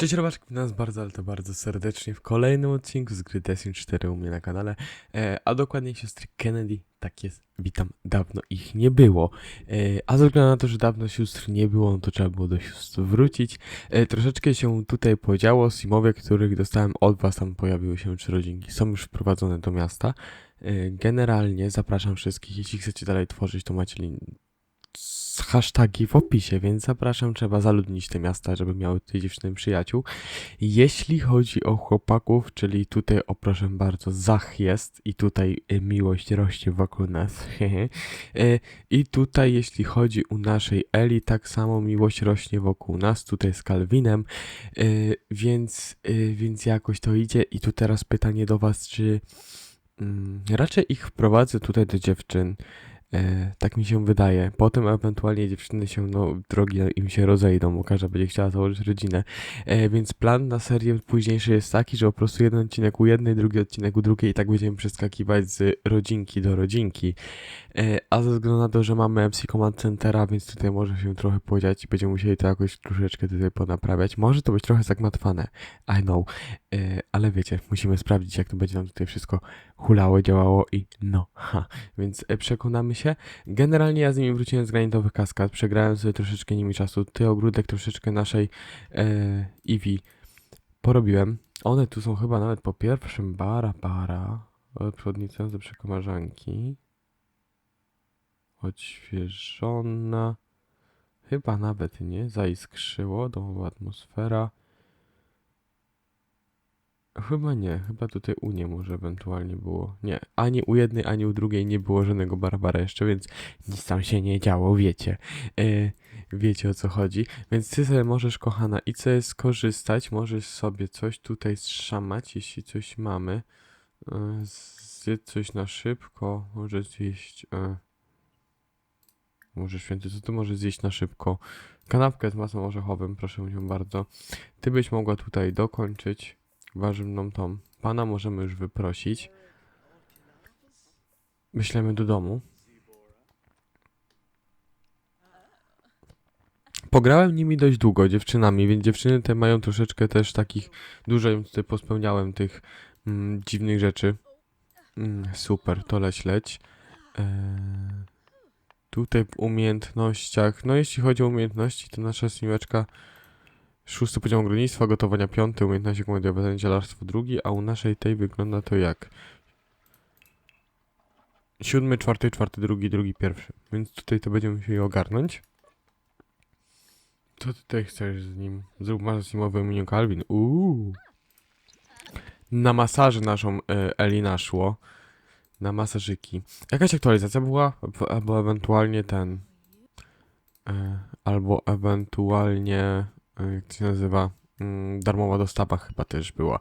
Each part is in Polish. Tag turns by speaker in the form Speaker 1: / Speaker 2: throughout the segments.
Speaker 1: Cześć robaczki, witam nas bardzo, ale to bardzo serdecznie w kolejnym odcinku z gry Destiny 4 u mnie na kanale, e, a dokładnie siostry Kennedy, tak jest, witam, dawno ich nie było, e, a ze względu na to, że dawno sióstr nie było, no to trzeba było do sióstr wrócić, e, troszeczkę się tutaj podziało, simowie, których dostałem od was, tam pojawiły się trzy rodzinki, są już wprowadzone do miasta, e, generalnie zapraszam wszystkich, jeśli chcecie dalej tworzyć, to macie link hashtagi w opisie, więc zapraszam, trzeba zaludnić te miasta, żeby miały tutaj dziewczyny przyjaciół. Jeśli chodzi o chłopaków, czyli tutaj, o proszę bardzo, Zach jest i tutaj y, miłość rośnie wokół nas. Y, I tutaj, jeśli chodzi u naszej Eli, tak samo miłość rośnie wokół nas, tutaj z Kalwinem, y, więc, więc jakoś to idzie. I tu teraz pytanie do was, czy mm, raczej ich wprowadzę tutaj do dziewczyn, E, tak mi się wydaje. Potem ewentualnie dziewczyny się, no, drogi im się rozejdą, bo każda będzie chciała założyć rodzinę. E, więc plan na serię późniejszy jest taki, że po prostu jeden odcinek u jednej, drugi odcinek u drugiej i tak będziemy przeskakiwać z rodzinki do rodzinki. E, a ze względu na to, że mamy MC Command Centera, więc tutaj może się trochę podziać i będziemy musieli to jakoś troszeczkę tutaj ponaprawiać. Może to być trochę zagmatwane, I know, e, ale wiecie, musimy sprawdzić, jak to będzie nam tutaj wszystko hulało, działało i no, ha. Więc e, przekonamy się. Generalnie ja z nimi wróciłem z granitowych kaskad, przegrałem sobie troszeczkę nimi czasu. Ty ogródek troszeczkę naszej e, porobiłem. One tu są chyba nawet po pierwszym bara, bara. Przewodniczące przekomarzanki. Odświeżona. Chyba nawet nie. Zaiskrzyło. Domowa atmosfera. Chyba nie. Chyba tutaj u nie może ewentualnie było. Nie. Ani u jednej, ani u drugiej nie było żadnego Barbara jeszcze, więc nic tam się nie działo, wiecie. E, wiecie o co chodzi. Więc ty sobie możesz, kochana, i co skorzystać. Możesz sobie coś tutaj zszamać, jeśli coś mamy. E, zjedz coś na szybko. Możesz zjeść... E, może święty, co ty możesz zjeść na szybko? Kanapkę z masą orzechowym, proszę cię bardzo. Ty byś mogła tutaj dokończyć warzywną tą. Pana możemy już wyprosić. Myślemy do domu. Pograłem nimi dość długo, dziewczynami, więc dziewczyny te mają troszeczkę też takich, dużo im tutaj pospełniałem tych mm, dziwnych rzeczy. Mm, super, to leć, leć. Eee, tutaj w umiejętnościach, no jeśli chodzi o umiejętności, to nasza sniłeczka Szósty poziom ogrodnictwa, gotowania piąty, umiejętności komediowe, zielarstwo drugi, a u naszej tej wygląda to jak? Siódmy, czwarty, czwarty, drugi, drugi, pierwszy. Więc tutaj to będziemy musieli ogarnąć. Co tutaj chcesz z nim? Zrób masz zimowy menu Calvin. Uuu. Na masaży naszą e, Eli naszło. Na masażyki. Jakaś aktualizacja była? Albo ewentualnie ten... E, albo ewentualnie jak to się nazywa, mm, darmowa dostawa chyba też była,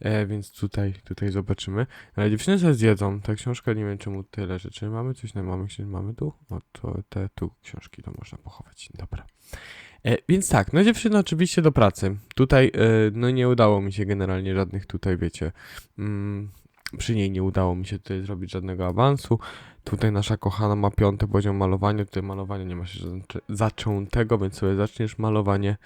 Speaker 1: e, więc tutaj, tutaj zobaczymy. Ale dziewczyny sobie zjedzą, ta książka, nie wiem czemu tyle rzeczy, mamy coś, na mamy, coś, mamy tu? No to te tu książki to można pochować, dobra. E, więc tak, no dziewczyny oczywiście do pracy. Tutaj, e, no nie udało mi się generalnie żadnych tutaj, wiecie, mm, przy niej nie udało mi się tutaj zrobić żadnego awansu. Tutaj nasza kochana ma piąty poziom malowania. Tutaj malowania nie ma się zaczę- zaczętego, więc sobie zaczniesz malowanie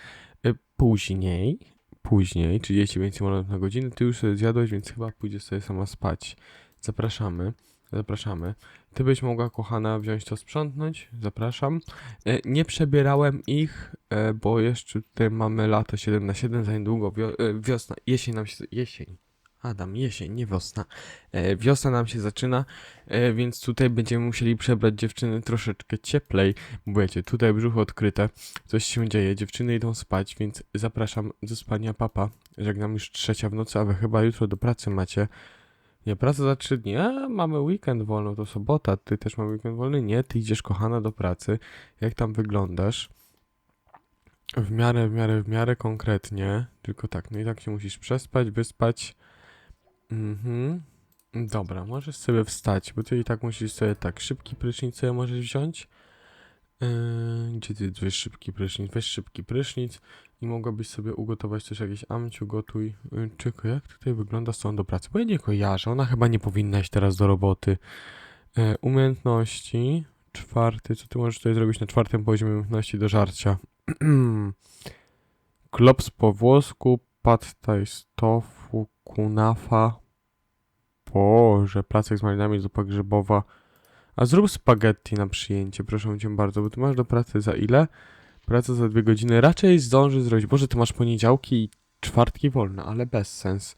Speaker 1: później. Później, 35 minut na godzinę. Ty już sobie zjadłeś, więc chyba pójdziesz sobie sama spać. Zapraszamy. Zapraszamy. Ty byś mogła, kochana, wziąć to sprzątnąć. Zapraszam. E, Nie przebierałem ich, e, bo jeszcze tutaj mamy lato 7 na 7 za niedługo e, wiosna, jesień nam się, jesień. Adam, jesień, nie wiosna. E, wiosna nam się zaczyna, e, więc tutaj będziemy musieli przebrać dziewczyny troszeczkę cieplej. Bo wiecie, tutaj brzuch odkryte, coś się dzieje, dziewczyny idą spać, więc zapraszam do spania papa. Żegnam już trzecia w nocy, a wy chyba jutro do pracy macie. Nie, praca za trzy dni. A, mamy weekend wolny, to sobota. Ty też mamy weekend wolny? Nie, ty idziesz kochana do pracy. Jak tam wyglądasz? W miarę, w miarę, w miarę konkretnie. Tylko tak, no i tak się musisz przespać, wyspać. Mhm. Dobra, możesz sobie wstać, bo ty i tak musisz sobie tak, szybki prysznic sobie możesz wziąć. Yy, gdzie ty weź szybki prysznic? Weź szybki prysznic i mogłabyś sobie ugotować też jakieś amciu, gotuj. Yy, czekaj, jak tutaj wygląda stąd do pracy? Bo ja nie kojarzę, ona chyba nie powinna iść teraz do roboty. Yy, umiejętności, czwarty, co ty możesz tutaj zrobić na czwartym poziomie umiejętności do żarcia? klops po włosku, pad thai tofu, kunafa. Boże, placek z malinami, zupa grzybowa. A zrób spaghetti na przyjęcie, proszę cię bardzo, bo ty masz do pracy za ile? Praca za dwie godziny. Raczej zdąży zrobić. Boże, ty masz poniedziałki i czwartki wolne, ale bez sens.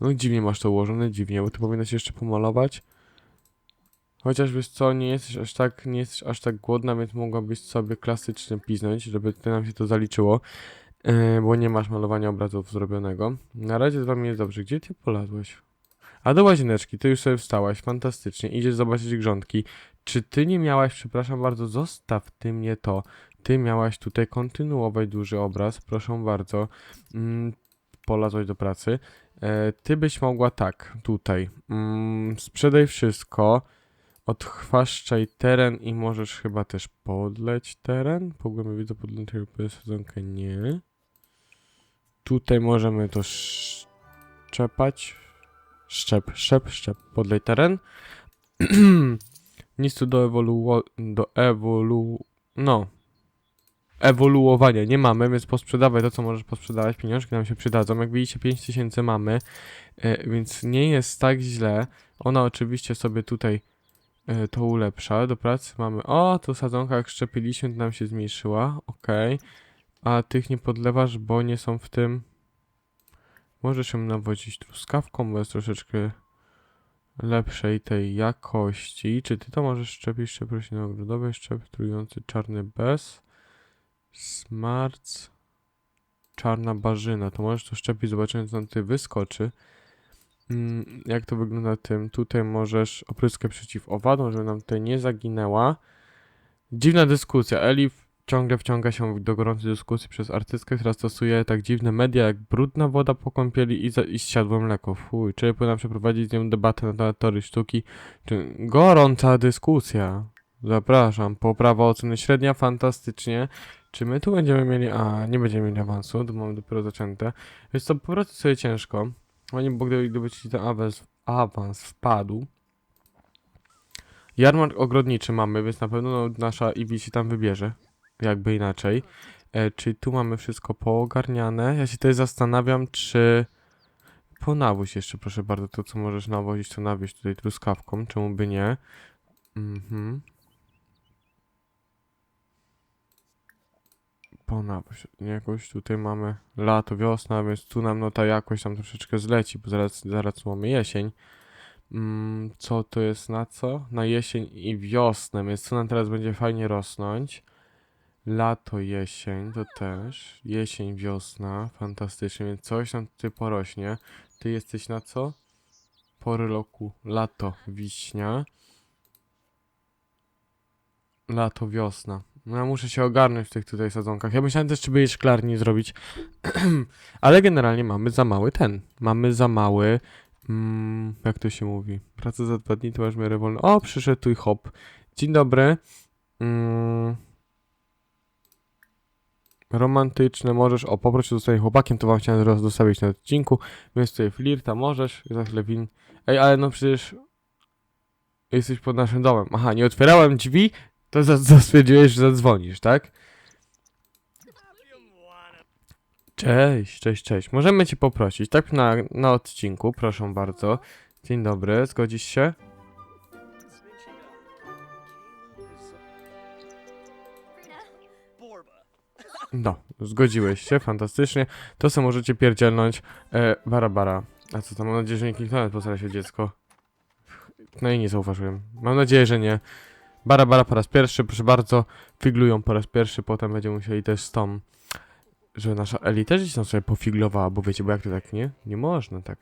Speaker 1: No dziwnie masz to ułożone, dziwnie, bo ty powinnaś jeszcze pomalować. Chociaż wiesz co, nie jesteś aż tak, nie jesteś aż tak głodna, więc mogłabyś sobie klasycznie piznąć, żeby tutaj nam się to zaliczyło. Yy, bo nie masz malowania obrazów zrobionego. Na razie z wami jest dobrze. Gdzie ty polazłeś? A do łazieneczki, ty już sobie wstałaś, fantastycznie. Idziesz zobaczyć grządki. Czy ty nie miałaś, przepraszam bardzo, zostaw ty mnie to. Ty miałaś tutaj kontynuować duży obraz, proszę bardzo. Mm, do pracy. E, ty byś mogła tak, tutaj. Mm, sprzedaj wszystko. Odchwaszczaj teren i możesz chyba też podleć teren. Pogłębie widzę podleć sezonkę nie. Tutaj możemy to szczepać. Szczep, szczep, szczep. Podlej teren. Nic tu do ewolu... do ewolu... no. Ewoluowania nie mamy, więc posprzedawaj to, co możesz posprzedawać. Pieniążki nam się przydadzą. Jak widzicie, 5000 mamy, e, więc nie jest tak źle. Ona oczywiście sobie tutaj e, to ulepsza. Do pracy mamy... O, tu sadzonka jak szczepiliśmy, nam się zmniejszyła. Okej. A tych nie podlewasz, bo nie są w tym... Możesz ją nawozić truskawką, bo jest troszeczkę lepszej tej jakości. Czy ty to możesz szczepić szczep roślinogrodowy, szczep trujący czarny bez, smarc, czarna barzyna. To możesz to szczepić, zobaczymy co nam tutaj wyskoczy. Mm, jak to wygląda tym? Tutaj możesz opryskę przeciw owadom, żeby nam tutaj nie zaginęła. Dziwna dyskusja. Elif ciągle wciąga się do gorącej dyskusji przez artystkę, która stosuje tak dziwne media jak brudna woda po kąpieli i, za, i zsiadłe mleko. Fuj, czy powinna przeprowadzić z nią debatę na temat teorii sztuki? Czy... Gorąca dyskusja. Zapraszam. Poprawa oceny średnia, fantastycznie. Czy my tu będziemy mieli... A, nie będziemy mieli awansu, to mamy dopiero zaczęte. Więc to po prostu sobie ciężko. Oni, bo gdyby, gdyby ci ten awans, awans wpadł, Jarmark ogrodniczy mamy, więc na pewno no, nasza Iwi się tam wybierze jakby inaczej. E, czyli tu mamy wszystko poogarniane. Ja się tutaj zastanawiam, czy ponawóź jeszcze, proszę bardzo, to co możesz nawozić, to nawieź tutaj truskawką, czemu by nie. Mhm. Ponawóź. Jakoś tutaj mamy lato, wiosna, więc tu nam no ta jakość tam troszeczkę zleci, bo zaraz, zaraz mamy jesień. Mm, co to jest na co? Na jesień i wiosnę, więc co nam teraz będzie fajnie rosnąć? Lato, jesień to też. Jesień, wiosna. Fantastycznie, więc coś nam tutaj porośnie. Ty jesteś na co? Pory roku. Lato, wiśnia. Lato, wiosna. No ja muszę się ogarnąć w tych tutaj sadzonkach. Ja myślałem też, czy by jej szklarni zrobić. Ale generalnie mamy za mały ten. Mamy za mały... Mm, jak to się mówi? Praca za dwa dni, to masz miarę wolną. O, przyszedł tu i hop. Dzień dobry. Mm, romantyczne możesz, o poproś o zostanie chłopakiem, to wam chciałem zaraz zostawić na odcinku, więc tutaj flirta możesz, za chwilę win... Ej, ale no przecież jesteś pod naszym domem. Aha, nie otwierałem drzwi, to za, za stwierdziłeś, że zadzwonisz, tak? Cześć, cześć, cześć. Możemy cię poprosić, tak na, na odcinku, proszę bardzo. Dzień dobry, zgodzisz się? No, zgodziłeś się, fantastycznie. To co możecie pierdzielnąć. E, bara, bara. A co tam, mam nadzieję, że nie kliknąłem po się dziecko. No i nie zauważyłem. Mam nadzieję, że nie. Bara, bara po raz pierwszy, proszę bardzo. Figlują po raz pierwszy, potem będziemy musieli też z tą... Że nasza Eli też gdzieś tam sobie pofiglowała, bo wiecie, bo jak to tak, nie? Nie można tak.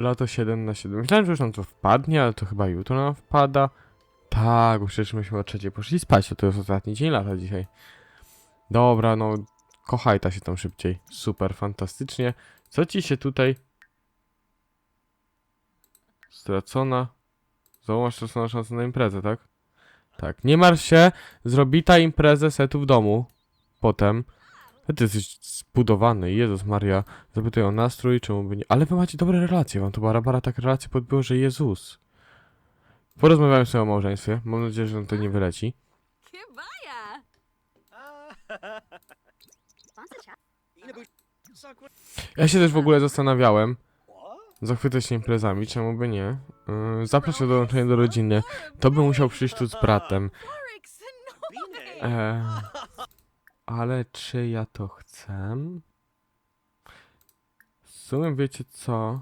Speaker 1: Lato 7 na 7. Myślałem, że już nam to wpadnie, ale to chyba jutro nam wpada. Tak, bo przecież myśmy o trzeciej poszli spać, to, jest ostatni dzień lata dzisiaj. Dobra, no, kochajta się tam szybciej. Super, fantastycznie. Co ci się tutaj... Stracona... Znowu stracona szansa na imprezę, tak? Tak, nie martw się, zrobi ta imprezę setu w domu. Potem. Ty jesteś zbudowany, Jezus Maria. Zapytaj o nastrój, czemu by nie... Ale wy macie dobre relacje, wam to Barabara tak relacje podbiło, że Jezus. Porozmawiałem sobie o małżeństwie. Mam nadzieję, że nam to nie wyleci. Ja się też w ogóle zastanawiałem, zachwycać się imprezami, czemu by nie? Yy, zapraszam do dołączenia do rodziny. To by musiał przyjść tu z bratem. Eee, ale czy ja to chcę? W sumie wiecie co?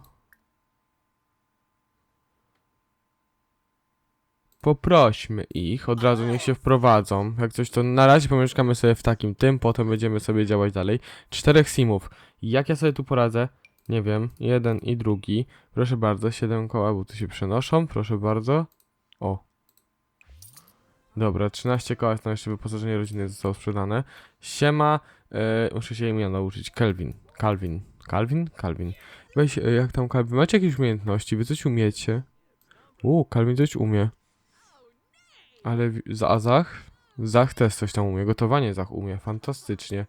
Speaker 1: Poprośmy ich, od razu niech się wprowadzą. Jak coś to na razie pomieszkamy sobie w takim tym, potem będziemy sobie działać dalej. Czterech simów. Jak ja sobie tu poradzę? Nie wiem. Jeden i drugi. Proszę bardzo, siedem koła, bo tu się przenoszą. Proszę bardzo. O. Dobra, 13 koła, to jeszcze wyposażenie rodziny zostało sprzedane. Siema, e, muszę się imienia nauczyć. Kelvin. Calvin. Calvin? Calvin. Weź, e, jak tam Calvin, macie jakieś umiejętności? Wy coś umiecie? U, Calvin coś umie. Ale a Zach? Zach też coś tam umie. Gotowanie Zach umie. Fantastycznie.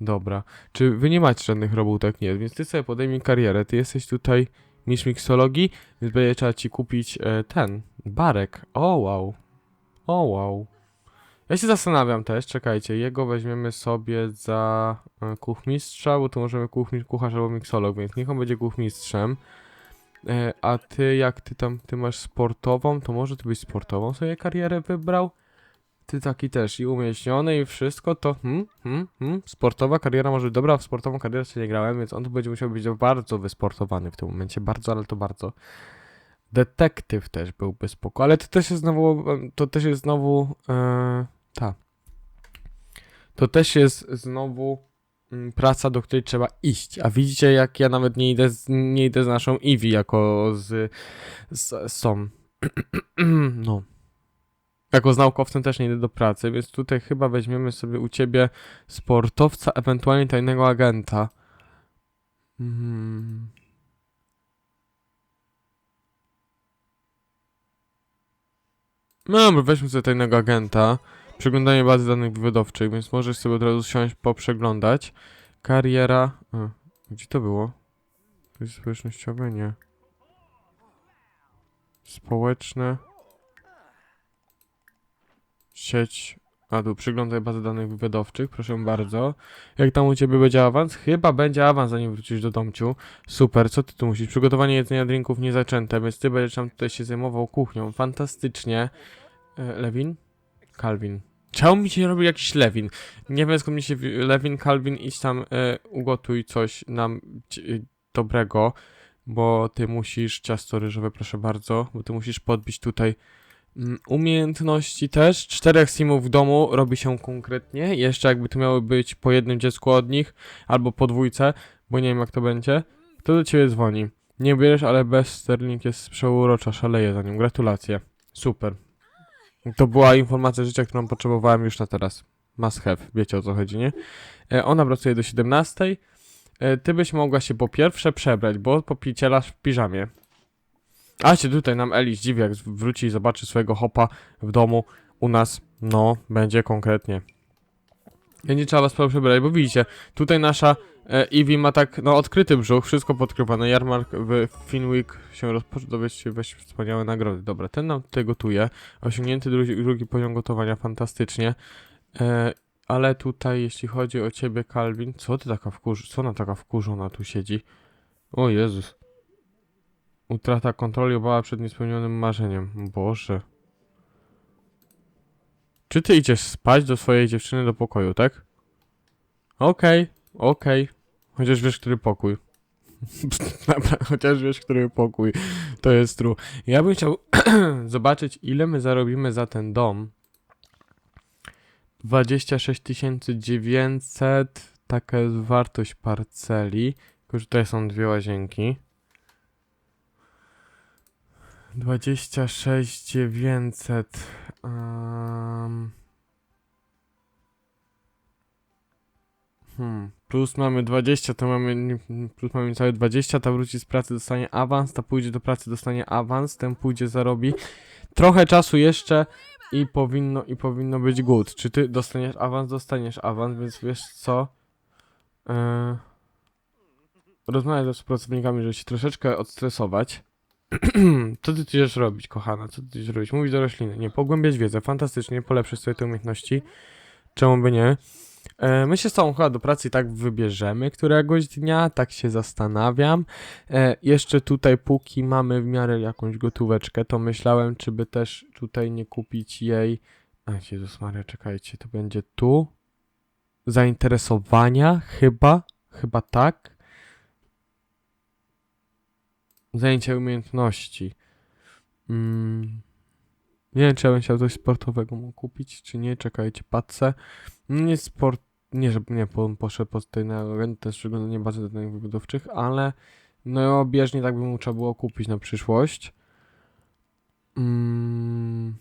Speaker 1: Dobra. Czy wy nie macie żadnych robótek? Nie, więc ty sobie podejmij karierę. Ty jesteś tutaj mistrz miksologii, więc będzie trzeba ci kupić e, ten, barek. O wow. O wow. Ja się zastanawiam też, czekajcie, jego weźmiemy sobie za e, kuchmistrza, bo tu możemy kuchmistrz, kucharz albo miksolog, więc niech on będzie kuchmistrzem. E, a ty, jak ty tam, ty masz sportową, to może ty byś sportową sobie karierę wybrał? Ty taki też i umieśniony i wszystko, to hmm, hmm, hmm, sportowa kariera może być dobra, w sportową karierę się nie grałem, więc on tu będzie musiał być bardzo wysportowany w tym momencie, bardzo, ale to bardzo. Detektyw też byłby spoko, ale to też jest znowu, to też jest znowu, e, ta. To też jest znowu praca, do której trzeba iść, a widzicie jak ja nawet nie idę z, nie idę z naszą Eevee jako z, z są. no. Jako z naukowcem też nie idę do pracy, więc tutaj chyba weźmiemy sobie u ciebie sportowca, ewentualnie tajnego agenta. Mhm. No weźmy sobie tajnego agenta. Przeglądanie bazy danych wydawczych, więc możesz sobie od razu siąść, poprzeglądać. Kariera. A, gdzie to było? To jest społecznościowe? Nie. Społeczne. Sieć. A tu przyglądaj bazę danych wywiadowczych, proszę bardzo. Jak tam u ciebie będzie awans? Chyba będzie awans, zanim wrócisz do domciu. Super, co ty tu musisz? Przygotowanie jedzenia, drinków niezaczęte, więc ty będziesz tam tutaj się zajmował kuchnią. Fantastycznie. E, Lewin? Calvin. Czemu mi się robi jakiś Lewin? Nie wiem skąd mi się wi- Lewin, Calvin, idź tam e, ugotuj coś nam e, dobrego, bo ty musisz, ciasto ryżowe proszę bardzo, bo ty musisz podbić tutaj mm, umiejętności też. Czterech simów w domu robi się konkretnie, jeszcze jakby to miało być po jednym dziecku od nich, albo po dwójce, bo nie wiem jak to będzie. Kto do ciebie dzwoni? Nie bierzesz, ale bez sterling jest przeurocza, szaleje za nim. Gratulacje. Super. To była informacja życia, którą potrzebowałem już na teraz. Must have, wiecie o co chodzi, nie? E, ona pracuje do 17. E, ty byś mogła się po pierwsze przebrać, bo popicielasz w piżamie. A się tutaj nam Eli zdziwi, jak wróci i zobaczy swojego hopa w domu u nas. No, będzie konkretnie. Będzie trzeba was przebrać, bo widzicie, tutaj nasza Eevee ma tak, no, odkryty brzuch, wszystko podkrywane. Jarmark w Finwick się rozpoczął, dowiedzieć weź wspaniałe nagrody. Dobra, ten nam tutaj gotuje. Osiągnięty drugi, drugi poziom gotowania, fantastycznie. E, ale tutaj, jeśli chodzi o ciebie, Calvin, co ty taka wkurz... Co ona taka wkurzona tu siedzi? O Jezus. Utrata kontroli, obawa przed niespełnionym marzeniem. Boże. Czy ty idziesz spać do swojej dziewczyny do pokoju, tak? Okej, okej. Chociaż wiesz, który pokój. Dobra, chociaż wiesz, który pokój. To jest true. Ja bym chciał zobaczyć, ile my zarobimy za ten dom. 26 900, taka jest wartość parceli. Tylko, że tutaj są dwie łazienki. 26 900. Um... Hmm. Plus mamy 20, to mamy. Plus mamy całe 20, ta wróci z pracy, dostanie awans, ta pójdzie do pracy, dostanie awans, ten pójdzie, zarobi. Trochę czasu jeszcze i powinno, i powinno być good. Czy ty dostaniesz awans? Dostaniesz awans, więc wiesz co? Yy... Rozmawiaj ze współpracownikami, żeby się troszeczkę odstresować. Co ty chcesz robić, kochana? Co ty chcesz robić? Mówić do rośliny. Nie, pogłębiać wiedzę. Fantastycznie, polepszyć sobie te umiejętności. Czemu by nie? E, my się z tą chyba do pracy i tak wybierzemy któregoś dnia, tak się zastanawiam. E, jeszcze tutaj, póki mamy w miarę jakąś gotóweczkę, to myślałem, czy by też tutaj nie kupić jej. A Jezus Maria, czekajcie, to będzie tu. Zainteresowania, chyba, chyba tak. Zajęcia umiejętności. Mm. Nie wiem, czy ja bym chciał coś sportowego mu kupić, czy nie. Czekajcie, patrzę. Nie sport, nie, żeby nie po, poszedł pod tej na też przeglądanie bazy danych wybudowczych, ale no bieżnie tak by mu trzeba było kupić na przyszłość. Mm,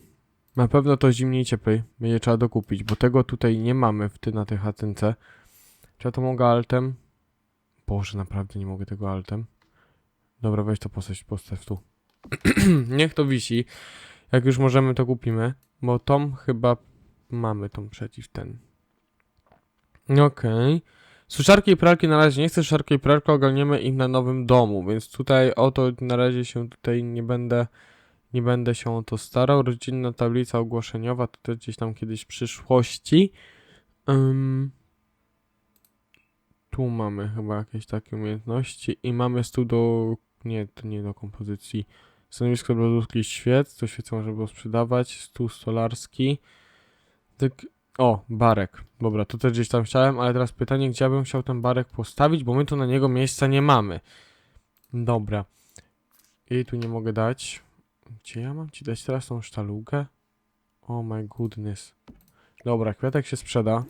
Speaker 1: na pewno to zimniej cieplej będzie trzeba dokupić, bo tego tutaj nie mamy w ty na tej hatynce. Czy ja to mogę altem? Boże, naprawdę nie mogę tego altem. Dobra, weź to postaw, postaw tu. Niech to wisi. Jak już możemy, to kupimy. Bo Tom chyba mamy tą przeciw ten. Okej. Suszarki i pralki na razie nie chcę. Suszarki i pralkę ogarniemy im na nowym domu, więc tutaj o to na razie się tutaj nie będę nie będę się o to starał. Rodzinna tablica ogłoszeniowa to też gdzieś tam kiedyś w przyszłości. Ym, tu mamy chyba jakieś takie umiejętności i mamy stół do... nie, to nie do kompozycji. Stanowisko ludzkich świec, to świecę można było sprzedawać. Stół stolarski. Tak, o, barek. Dobra, to też gdzieś tam chciałem, ale teraz pytanie, gdzie ja bym chciał ten barek postawić, bo my tu na niego miejsca nie mamy. Dobra. I tu nie mogę dać. Gdzie ja mam ci dać teraz tą sztalugę? Oh my goodness. Dobra, kwiatek się sprzeda.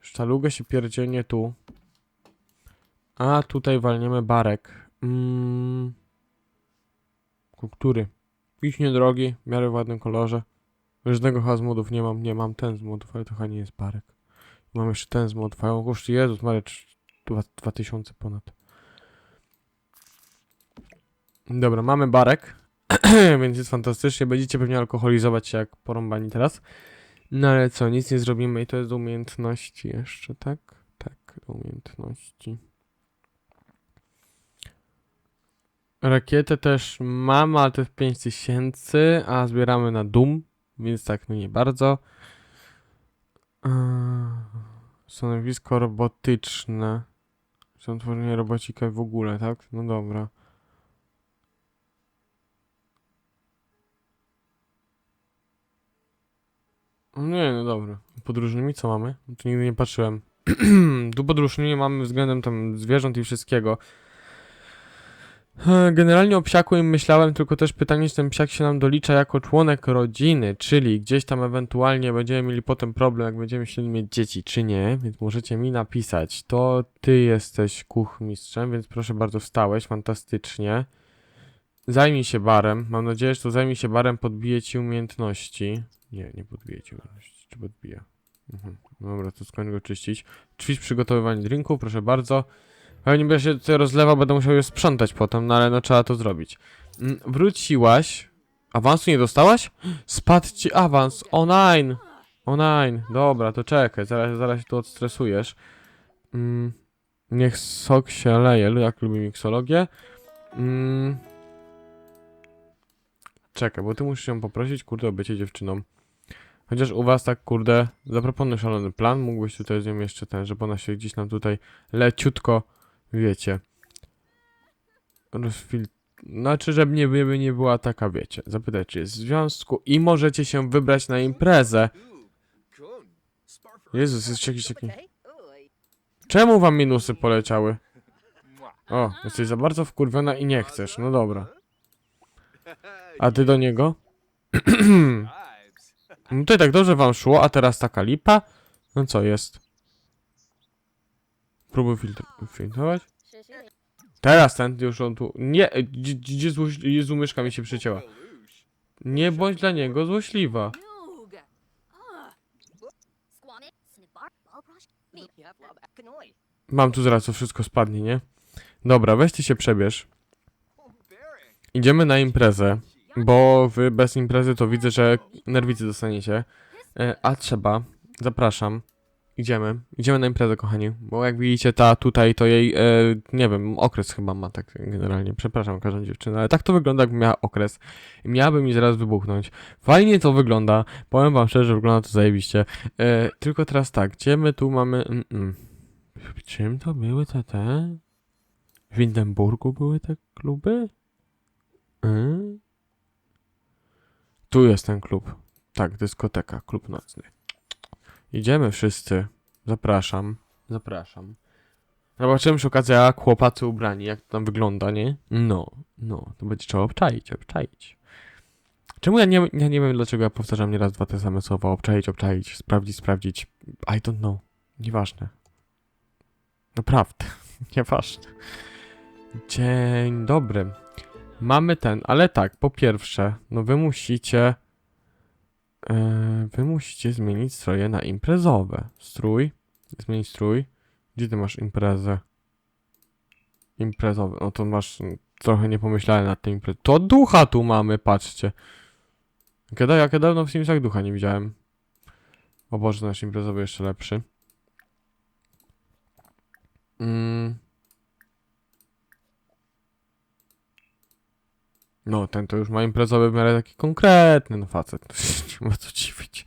Speaker 1: Sztalugę się pierdzielnie tu. A tutaj walniemy barek. Mm. Który? Jakiś niedrogi, w miarę w ładnym kolorze. Żadnego chyba z modów nie mam, nie mam ten z modów, ale to chyba nie jest barek. Mam jeszcze ten z modów, a on kosztuje, Jezus Maria, trz- dwa- 2000 ponad. Dobra, mamy barek, więc jest fantastycznie. Będziecie pewnie alkoholizować się jak porąbani teraz. No ale co, nic nie zrobimy i to jest do umiejętności jeszcze, tak? Tak, umiejętności. Rakietę też mam, ale to jest 5000, a zbieramy na Doom, więc tak, no nie bardzo. Stanowisko robotyczne. Są tworzenie robocika w ogóle, tak? No dobra. O Nie, no dobra. Podróżnymi co mamy? Tu nigdy nie patrzyłem. tu podróżnymi mamy względem tam zwierząt i wszystkiego. E, Generalnie o psiaku im myślałem, tylko też pytanie, czy ten psiak się nam dolicza jako członek rodziny, czyli gdzieś tam ewentualnie będziemy mieli potem problem, jak będziemy chcieli mieć dzieci, czy nie, więc możecie mi napisać. To ty jesteś kuchmistrzem, więc proszę bardzo, wstałeś, fantastycznie. Zajmij się barem, mam nadzieję, że to zajmij się barem, podbije ci umiejętności. Nie, nie podbije ci umiejętności, czy podbija? Mhm. Dobra, to skończę go czyścić. Ćwicz przygotowywanie drinków, proszę bardzo. Pewnie będzie się tutaj rozlewał, będę musiał je sprzątać potem, no ale no trzeba to zrobić. Mm, Wróciłaś. Awansu nie dostałaś? Spadł ci awans. O nine. O nine. Dobra, to czekaj, zaraz, zaraz się tu odstresujesz. Mm, niech sok się leje, jak lubi miksologię. Mm. Czekaj, bo ty musisz ją poprosić, kurde, o bycie dziewczyną. Chociaż u was tak, kurde, zaproponuję szalony plan, mógłbyś tutaj z nią jeszcze ten, żeby ona się gdzieś nam tutaj leciutko wiecie, rozfil... Znaczy, żeby nie, żeby nie była taka, wiecie, jest w związku i możecie się wybrać na imprezę. Jezus, jest jakiś taki... Czemu wam minusy poleciały? O, jesteś za bardzo wkurwiona i nie chcesz, no dobra. A ty do niego? No to tak dobrze wam szło, a teraz taka lipa? No co jest? Próbuj filtr filtrować? Teraz ten już on tu. Nie, gdzie-. Jezu, myszka mi się przycięła. Nie bądź dla niego złośliwa. Mam tu zaraz to wszystko spadnie, nie? Dobra, weź ty się przebierz. Idziemy na imprezę, bo wy bez imprezy to widzę, że nerwicy dostaniecie. E, a trzeba, zapraszam. Idziemy. Idziemy na imprezę, kochani. Bo jak widzicie, ta tutaj to jej, e, nie wiem, okres chyba ma tak generalnie. Przepraszam każdą dziewczynę, ale tak to wygląda, jakby miała okres. I miałaby mi zaraz wybuchnąć. Fajnie to wygląda. Powiem wam szczerze, wygląda to zajebiście. E, tylko teraz tak, gdzie my tu mamy... Mm -mm. Czym to były te te? W Windenburgu były te kluby? Y? Tu jest ten klub. Tak, dyskoteka, klub nocny. Idziemy wszyscy. Zapraszam. Zapraszam. Zobaczymy przy okazji jak chłopacy ubrani, jak to tam wygląda, nie? No, no, to będzie trzeba obczaić, obczaić. Czemu ja nie, ja nie wiem, dlaczego ja powtarzam nieraz dwa te same słowa. Obczaić, obczaić, sprawdzić, sprawdzić. I don't know. Nieważne. Naprawdę. Nieważne. Dzień dobry. Mamy ten, ale tak, po pierwsze, no wy musicie. E, wy musicie zmienić stroje na imprezowe. Strój. Zmienić strój. Gdzie ty masz imprezę? Imprezowy. No to masz. mm, Trochę nie pomyślałem nad tym imprezą. To ducha tu mamy, patrzcie. Kiedy, ja dawno w Simsach ducha nie widziałem. O Boże, nasz imprezowy jeszcze lepszy. Mm. No, ten to już ma imprezowy w miarę taki konkretny, no facet. nie ma co dziwić.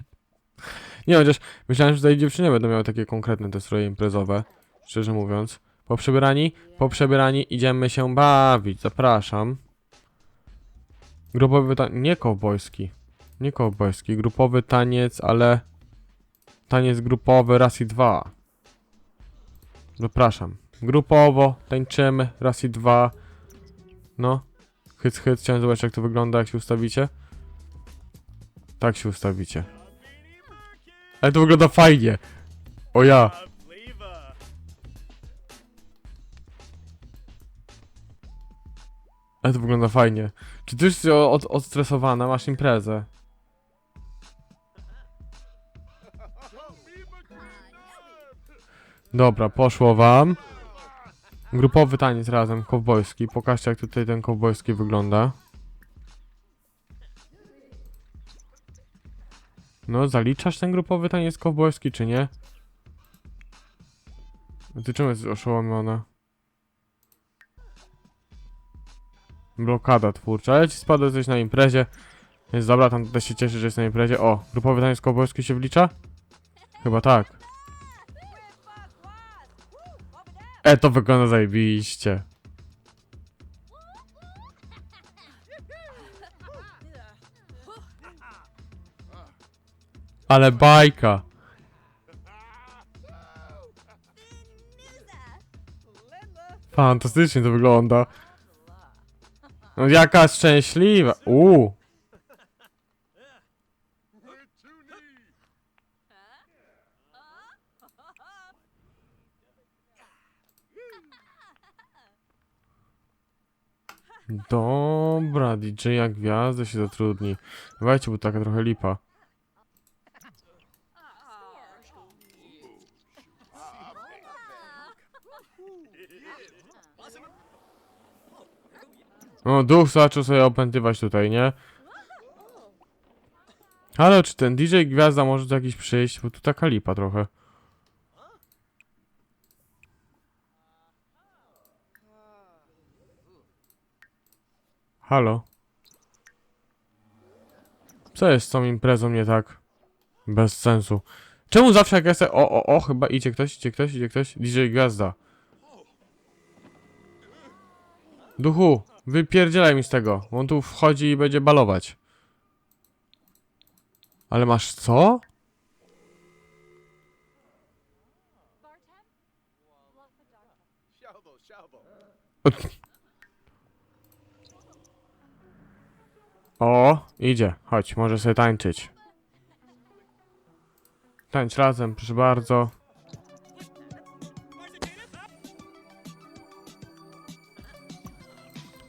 Speaker 1: Nie, chociaż myślałem, że tutaj dziewczyny będą miały takie konkretne te stroje imprezowe. Szczerze mówiąc. Po przebierani? Po przebierani idziemy się bawić. Zapraszam. Grupowy taniec. Nie kowbojski. Nie kowbojski. Grupowy taniec, ale... Taniec grupowy raz i dwa. Zapraszam. Grupowo tańczymy raz i dwa. No. Hyc, hyc, chciałem zobaczyć jak to wygląda, jak się ustawicie. Tak się ustawicie. Ale to wygląda fajnie. O ja. Ale to wygląda fajnie. Czy ty już jesteś od, odstresowana, masz imprezę? Dobra, poszło wam. Grupowy taniec razem, kowbojski. Pokażcie jak tutaj ten kowbojski wygląda. No, zaliczasz ten grupowy taniec kowbojski, czy nie? A Ty czemu jesteś oszołomiona? Blokada twórcza, ale ci spadło coś na imprezie. Więc dobra, tam też się cieszę, że jest na imprezie. O, grupowy taniec kowbojski się wlicza? Chyba tak. E, to wygląda zajebiście. Ale bajka. Fantastycznie to wygląda. No jaka szczęśliwa. Uuu. Dobra, DJ-a gwiazdę się zatrudni. Dawajcie, bo taka trochę lipa. O, duch zaczął sobie opętywać tutaj, nie? Ale czy ten DJ Gwiazda może tu jakiś przyjść? Bo tu taka lipa trochę. Halo? Co jest z tą imprezą nie tak? Bez sensu. Czemu zawsze jak ja se... O, o, o, chyba idzie ktoś, idzie ktoś, idzie ktoś. DJ Gwiazda. Duchu, wypierdzielaj mi z tego. On tu wchodzi i będzie balować. Ale masz co? O, idzie. Chodź, może sobie tańczyć. Tańcz razem, proszę bardzo.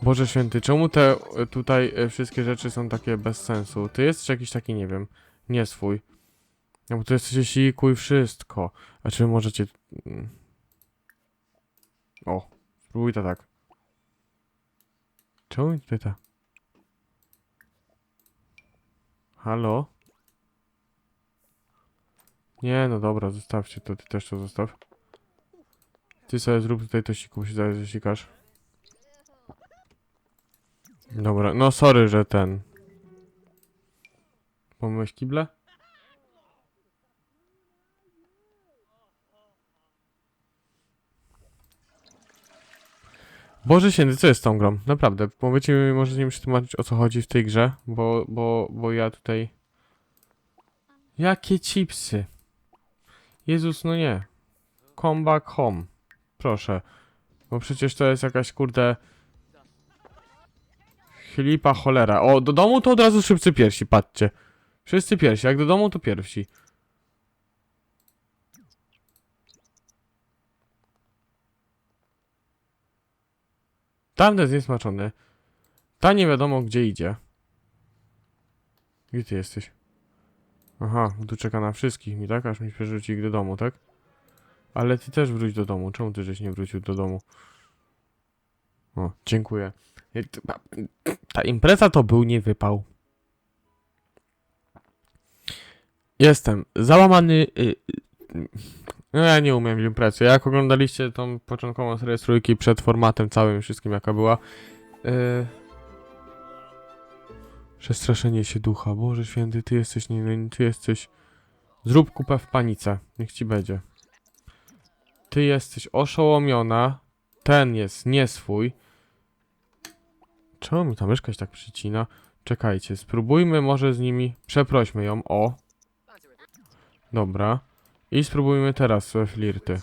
Speaker 1: Boże święty, czemu te e, tutaj e, wszystkie rzeczy są takie bez sensu? Ty jesteś jakiś taki, nie wiem, nie swój. No bo to jesteście siku i wszystko. A czy możecie... mm. O, spróbuj to tak. Czemu tutaj tak? Halo? Nie, no dobra, zostawcie to, ty też to zostaw. Ty sobie zrób tutaj to siku, się zaraz zasikasz. Dobra, no sorry, że ten... Pomyłeś kible? Boże święty, co jest z tą grą? Naprawdę, powiedzcie mi, możecie mi przetłumaczyć o co chodzi w tej grze, bo, bo, bo ja tutaj... Jakie chipsy? Jezus, no nie. Come back home. Proszę. Bo przecież to jest jakaś kurde... Chlipa cholera. O, do domu to od razu szybcy piersi, patrzcie. Wszyscy pierwsi, jak do domu to pierwsi. Tamten jest niesmaczony. Ta nie wiadomo gdzie idzie. Gdzie ty jesteś? Aha, tu czeka na wszystkich mi, tak? Aż mi przerzuci ich do domu, tak? Ale ty też wróć do domu. Czemu ty żeś nie wrócił do domu? O, dziękuję. Ta impreza to był nie wypał. Jestem załamany. No ja nie umiem w imprezy. Jak oglądaliście tą początkową serię trójki przed formatem całym wszystkim jaka była. Yy... Przestraszenie się ducha. Boże święty, ty jesteś nie, ty jesteś. Zrób kupę w panice. Niech ci będzie. Ty jesteś oszołomiona. Ten jest nie swój. Czemu mi ta myszka się tak przycina? Czekajcie, spróbujmy może z nimi. Przeprośmy ją. O. Dobra. I spróbujmy teraz e, flirty.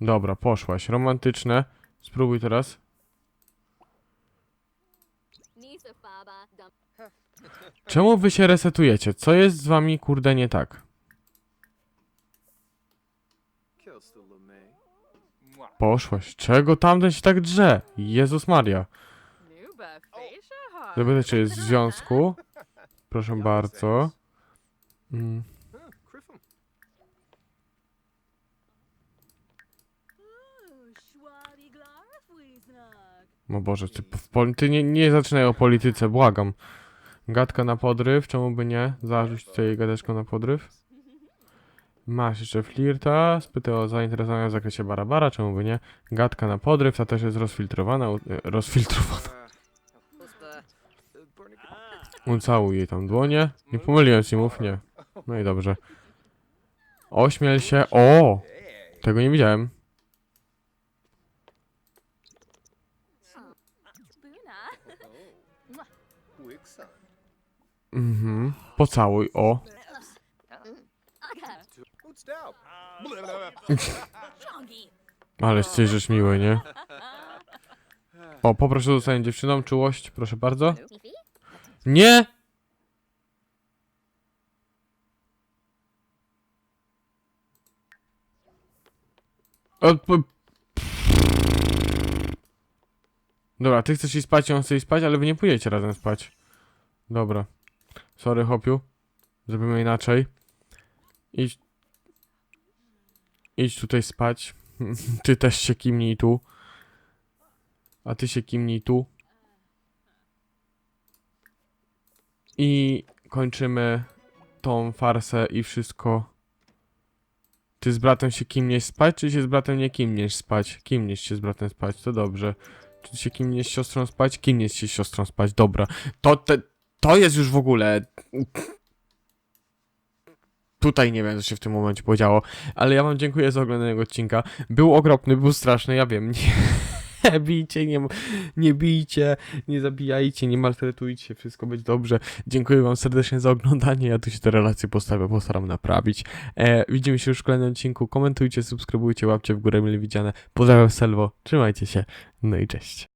Speaker 1: Dobra, poszłaś. Romantyczne. Spróbuj teraz. Czemu wy się resetujecie? Co jest z wami kurde nie tak? Poszłaś. Czego tamten się tak drze? Jezus Maria. Zapytaj, czy jest w związku. Proszę bardzo. Mm. O Boże, ty, w pol- ty nie, nie zaczynaj o polityce, błagam. Gadka na podryw, czemu by nie? Zarzuć tutaj gadeczką na podryw. Masz jeszcze flirta, spytaj o zainteresowanie w zakresie barabara, czemu by nie? Gadka na podryw, ta też jest rozfiltrowana, u- e, rozfiltrowana. Ucałuj jej tam dłonie. Nie pomyliłem się, mów nie. No i dobrze. Ośmiel się, o! Tego nie widziałem. Mhm. Pocałuj, o. Ale jesteś rzecz miły, nie? O, poproszę o zostanie dziewczyną, czułość, proszę bardzo. Nie! Dobra, ty chcesz iść spać, on chce iść spać, ale wy nie pójdziecie razem spać. Dobra. Sorry, Hopiu. Zrobimy inaczej. Idź... Idź tutaj spać. ty też się kimnij tu. A ty się kimnij tu. I kończymy tą farsę i wszystko. Ty z bratem się kimniesz spać, czy się z bratem nie kimniesz spać? Kimniesz się z bratem spać, to dobrze. Czy się kimniesz z siostrą spać? Kimniesz się siostrą spać, dobra. To, te, to jest już w ogóle... Tutaj nie wiem, co się w tym momencie podziało, ale ja wam dziękuję za oglądanie tego odcinka. Był okropny, był straszny, ja wiem. Nie bijcie, nie, nie bijcie, nie zabijajcie, nie maltretujcie, wszystko będzie dobrze. Dziękuję wam serdecznie za oglądanie, ja tu się te relacje postawię, postaram naprawić. E, widzimy się już w kolejnym odcinku, komentujcie, subskrybujcie, łapcie w górę, mile widziane. Pozdrawiam Selwo, trzymajcie się, no i cześć.